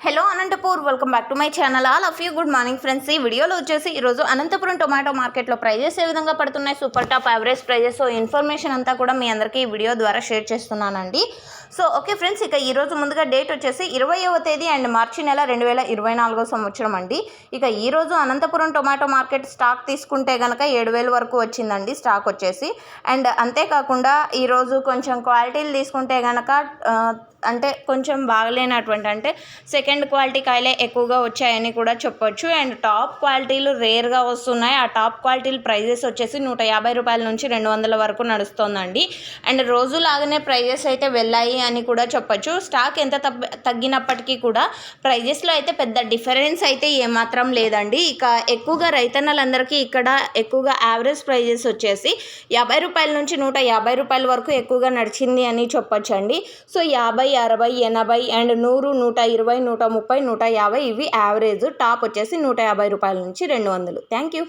Hello Anantapur welcome back to my channel all of you good morning friends ఈ వీడియోలో వచ్చేసి ఈరోజు Anantapuram tomato మార్కెట్లో ప్రైజెస్ ఏ విధంగా పడుతున్నాయి super top average prices information అంతా కూడా మీ అందరికీ ఈ వీడియో ద్వారా షేర్ చేస్తున్నానండి. సో ఓకే ఫ్రెండ్స్ ఇక ఈరోజు ముందుగా డేట్ వచ్చేసి ఇరవైవ తేదీ అండ్ మార్చి నెల రెండు వేల ఇరవై నాలుగో సంవత్సరం అండి. ఇక ఈరోజు అనంతపురం టొమాటో మార్కెట్ స్టాక్ తీసుకుంటే కనుక ఏడు వేల వరకు వచ్చిందండి స్టాక్ వచ్చేసి. అండ్ అంతేకాకుండా ఈరోజు కొంచెం క్వాలిటీలు తీసుకుంటే కనుక అంటే కొంచెం బాగలేనటువంటి అంటే సెకండ్ క్వాలిటీ కాయలే ఎక్కువగా వచ్చాయని కూడా చెప్పొచ్చు. అండ్ టాప్ క్వాలిటీలు రేర్గా వస్తున్నాయి. ఆ టాప్ క్వాలిటీలు ప్రైజెస్ వచ్చేసి నూట యాభై రూపాయల నుంచి రెండు వందల వరకు నడుస్తోందండి. అండ్ రోజులాగానే ప్రైజెస్ అయితే వెళ్ళాయి అని కూడా చెప్పొచ్చు. స్టాక్ ఎంత తగ్గినప్పటికీ కూడా ప్రైజెస్లో అయితే పెద్ద డిఫరెన్స్ అయితే ఏమాత్రం లేదండి. ఇక ఎక్కువగా రైతన్నలందరికీ ఇక్కడ ఎక్కువగా యావరేజ్ ప్రైజెస్ వచ్చేసి యాభై రూపాయల నుంచి నూట యాభై రూపాయల వరకు ఎక్కువగా నడిచింది అని చెప్పొచ్చు అండి సో యాభై అరవై ఎనభై అండ్ నూరు నూట ఇరవై నూట నూట ముప్పై నూట యాభై ఇవి యావరేజ్. టాప్ వచ్చేసి నూట యాభై రూపాయల నుంచి రెండు వందలు. Thank you.